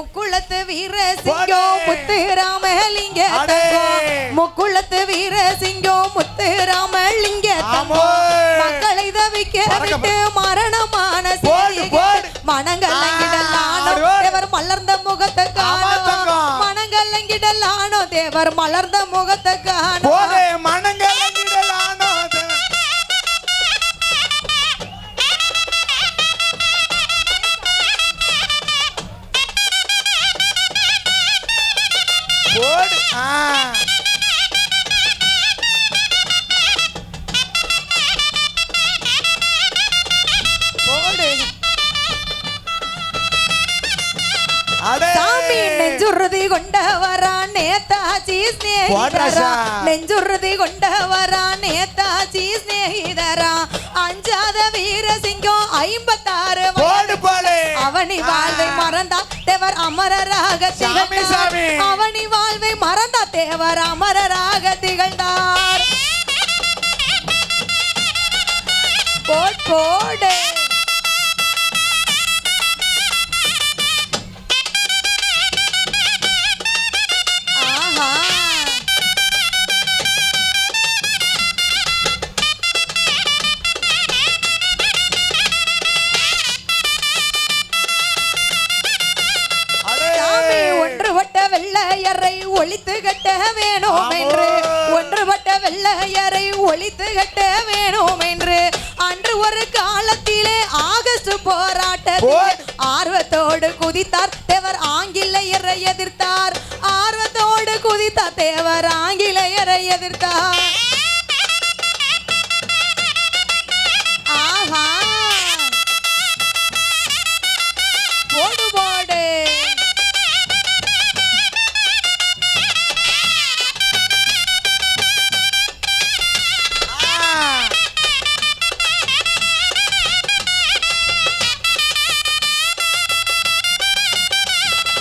முக்குளத்து வீர சிங்கம் முத்து ராமலிங்க முக்குளத்து வீர சிங்கம் முத்து ராமலிங்க மக்களை தவிக்க விட்டு மரணமான. மனங்கலங்கிடலானோ. தேவர் மலர்ந்த முகத்தை காணோம். மனங்கலங்கிடலானோ தேவர் மலர்ந்த முகத்தை காணோம் போதே சாமி நெஞ்சுறுதி கொண்டவரா நேதாஜி ஸ்நேகிதரா. நெஞ்சுறுதி கொண்டவரா நேதாஜி ஸ்நேகிதரா அஞ்சாத வீரசிங்கம் ஐம்பத்தாறு அவனி வாழ்வை மறந்தா தேவர் அமரராக திகழ்ந்தார். அவனி வாழ்வை மறந்தா தேவர் அமரராக திகழ்ந்தார் போட் போடு வெள்ளையரை ஒழித்து கட்ட வேணும் என்று ஒன்றுபட்ட வெள்ளையரை ஒழித்து கட்ட வேணும் என்று அன்று ஒரு காலத்திலே ஆகஸ்ட் போராட்டத்தில் போடு. ஆர்வத்தோடு குதித்தார். தேவர் ஆங்கிலேயரை எதிர்த்தார். ஆர்வத்தோடு குதித்தார். தேவர் ஆங்கிலேயரை எதிர்த்தார்.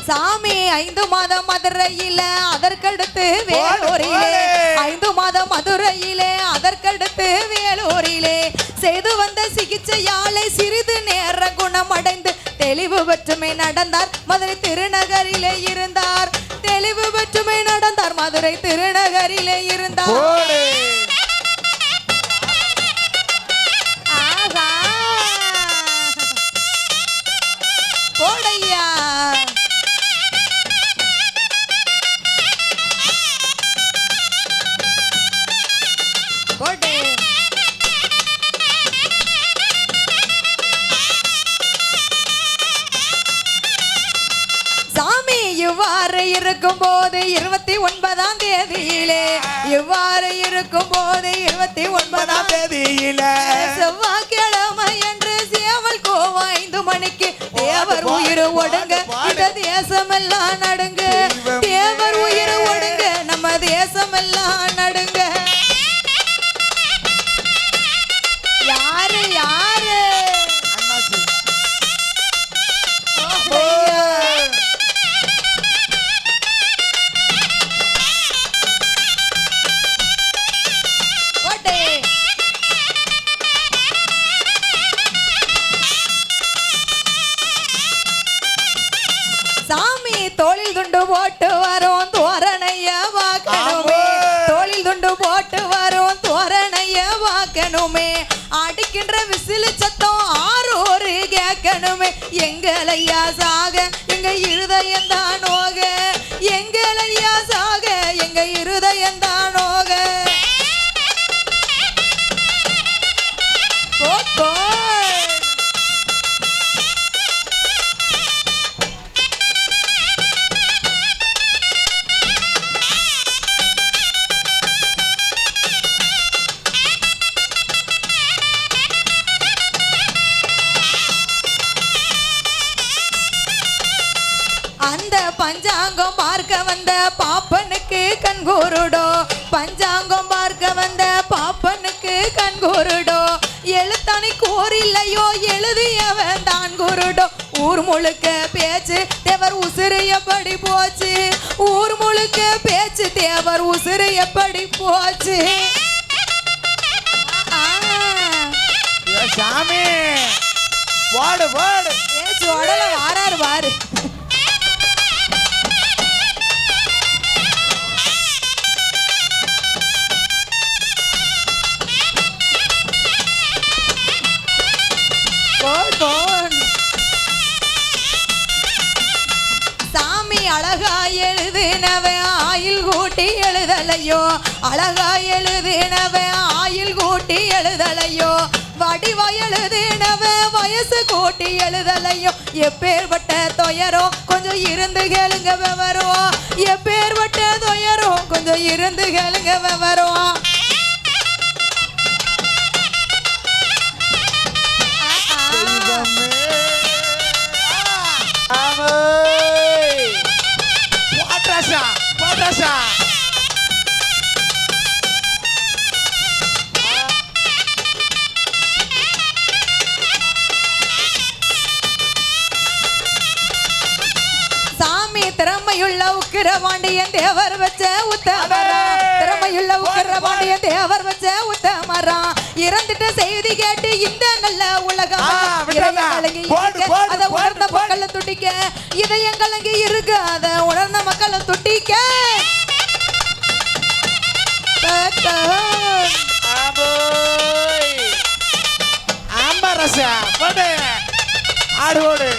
சாமி ஐந்து மாதம் மதுரையில அதற்கடுத்து வேலூரிலே. ஐந்து மாதம் மதுரையிலே அதற்கடுத்து வேலூரிலே. செய்து வந்த சிகிச்சையாலை சிறிது நேர குணமடைந்து தெளிவு பெற்றுமை நடந்தார். மதுரை திருநகரிலே இருந்தார். தெளிவு பெற்றுமை நடந்தார். மதுரை திருநகரிலே இருந்தார். இவ்வாறு இருக்கும் போது இருபத்தி ஒன்பதாம் தேதியிலே. இவ்வாறு இருக்கும் போது இருபத்தி ஒன்பதாம் தேதியில. செவ்வாய்க்கிழமை என்று சேவல் கோவம் ஐந்து மணிக்கு. தேவர் உயிர் ஒடுங்க. இந்த தேசமெல்லாம் நடுங்க. தேவர் உயிர் ஒடுங்க. நம்ம தேசமெல்லாம் நடுங்க. சாமி தோளில் துண்டு போட்டு வரும் தோரணைய வாக்கணுமே. தோளில் துண்டு போட்டு வரும் தோரணைய வாக்கணுமே. அடிக்கின்ற விசிலு சத்தம் ஆரோரு கேட்கணுமே. எங்களையா சாக எங்க இருதயம் தான் நோக எங்களையா சாக எங்க இருதயம் தான் அந்த பஞ்சாங்கம் பார்க்க வந்த பாப்பனுக்கு கண்கூருடோ பஞ்சாங்கம் பார்க்க வந்த பாப்பனுக்கு கண்கூருடோ எழுத்தானை கோரில்லையோ எழுதியவன் தான் குருடோ. ஊர் முழுக்க பேச்சு தேவர் உசுறு எப்படி போச்சு. ஊர் முழுக்க பேச்சு தேவர் உசுறு எப்படி போச்சு சாமி. போடு போடு ஏ சோடல வாராரு பாரு போன் சாமி அழகா எழுதினவன் ஆயில் கூட்டி எழுதலையோ? அழகா எழுதினவன் ஆயில் கூட்டி எழுதலையோ? வடிவா எழுதினவன் வயசு கூட்டி எழுதலையோ? எப்பேற்பட்ட துயரோ கொஞ்சம் இருந்து கேளுங்க விவரம் எப்பேற்பட்ட துயரோ கொஞ்சம் இருந்து கேளுங்க விவரம் திறமையுள்ள உக்கிர பாண்டியன் தேவர் வச்ச உத்தமரா. திறமையுள்ள உக்கிர பாண்டியன் தேவர் வச்ச உத்தமரா. இறந்துட்ட செய்தி கேட்டு இந்த நல்ல உலகம். அதை உணர்ந்த. மக்களை துடிக்க. இதயம் கலங்கி இருக்கு அதை உணர்ந்த மக்களை துடிக்க. ஆமை ரசா ஆடு ஓடு.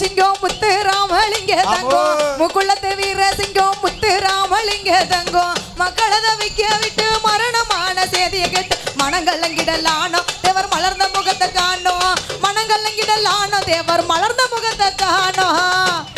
சிங்கம் முத்து ராமலிங்க தங்கம். ஆமோ. முக்குள்ளத்து வீர சிங்கம் முத்து ராமலிங்க தங்கம். மக்களத விக்க விட்டு மரணமான செய்தியை கேட்டு மனங்கலங்கிடலானோ தேவர் மலர்ந்த முகத்தை காணோம். மனங்கலங்கிடலானோ தேவர் மலர்ந்த முகத்தை காணோம்.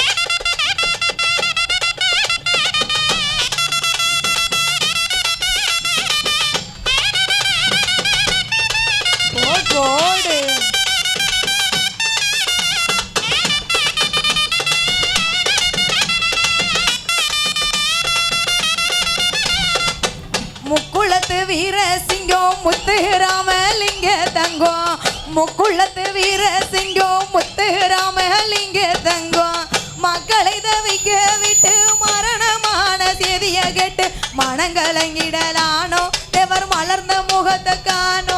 வீரசிங்கம் முத்து ராமலிங்க தங்கம். முக்குள்ளத்து வீரசிங்கம் முத்து ராமலிங்க தங்கம். மக்களை தவிக்க விட்டு மரணமான செய்திய கேட்டு மனங்கலங்கிடலானோ? தேவர் மலர்ந்த முகத்தை காணோ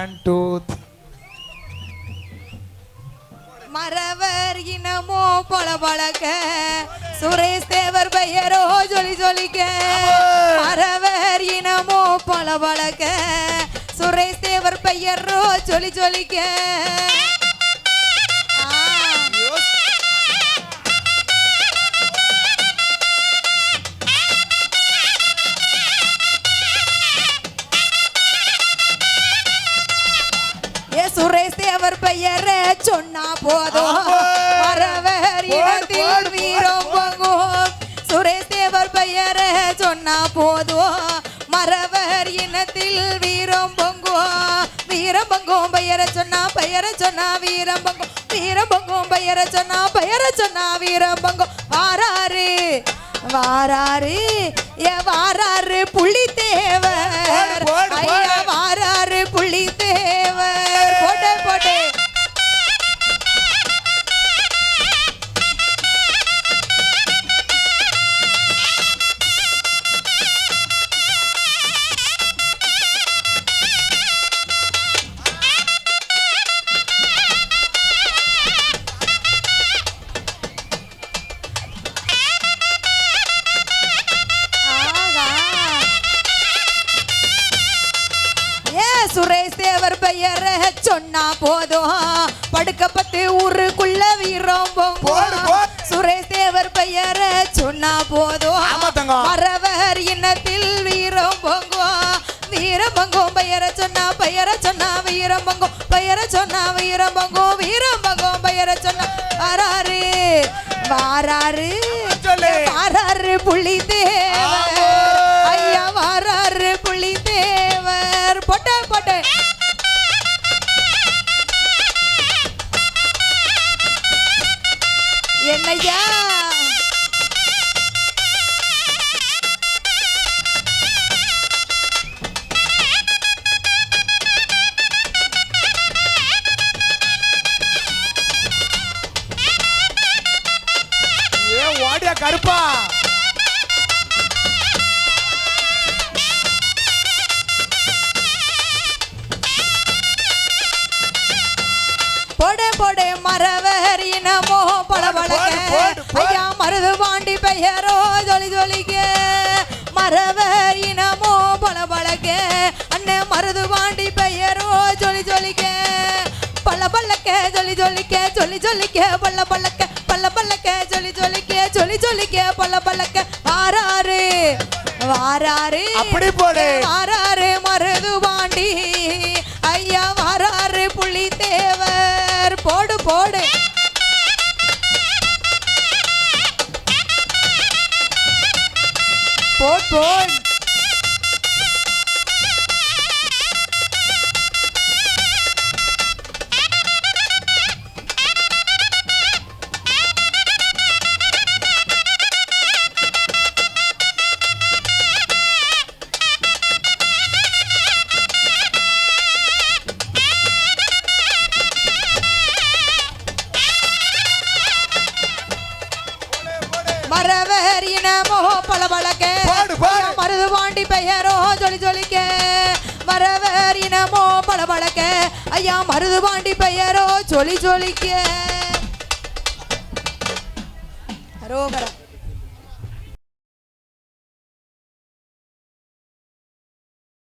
ஒன் டூ மறவர் இனமோ பல பழக்க. சுரேஷ் தேவர் பெயரோ ஜொலி ஜொலிக்க. மறவர் இனமோ பல பழக்க. சுரேஷ் தேவர் பெயரோ ஜொலி ஜொலிக்க. சுரேஷ் தேவர் பெயரை சொன்னா போதும். இனத்தில் போடு, வீரம் பொங்கும் சுரேஷ் தேவர் பெயரை சொன்னா போதும். மறவர் இனத்தில் வீரம் பொங்கும் வீரம் பொங்கும் பெயரை சொன்னா பெயரை சொன்னா வீரம் பொங்கும் வீரம் பொங்கும் பெயரை சொன்னா பெயரை சொன்னா வீரம் பொங்கும் வாராரு வாராரு. சொன்னா போதும். படுக்க பத்து ஊருக்குள்ள வீரம். சுரேஷ் தேவர் பெயரை சொன்னா போதும். மறவர் இனத்தில் வீரம் பொங்கும் வீரம் பொங்கும் பெயரை சொன்னா பெயரை சொன்னா வீரம் பொங்கும் பெயரை சொன்னா வீரம் பொங்கும் வீரம் பொங்கும் பெயரை சொன்னா. வாராரு வாராரு சொல்லு. வாராரு புள்ளி ஓடியா கருப்பா. போடு போடு மரவர் ஐயா மருது பாண்டி பெயரோ ஜொலி ஜொலிக்க. மரவர் இனமோ பளபளக்க அண்ணன் மருது பாண்டி பெயரோ ஜொலி ஜொலிக்க. பல்ல பல்லக்க ஜொலி ஜொலிக்க ஜொலி ஜொலிக்க. பல்ல பல்லக்க பல்ல பல்லக்க ஜொலி ஜொலிக்க ஜொலி ஜொலிக்க பல்ல பல்லக்க வாராரு வாராரு அப்படி போடு. வாராரு மருது பாண்டி. ஐயா வாராரு புள்ளி தேவர். போடு போடு. போட் போட் மரவர் இனமோ பளபளக்க போடு, போடு. மருது பெயரோ ஜொலி ஜொலிக்க. மரவர் இனமோ பல பழக்க ஐயா மருது பாண்டி பெயரோ ஜொலி ஜொலிக்க. அரோகரம்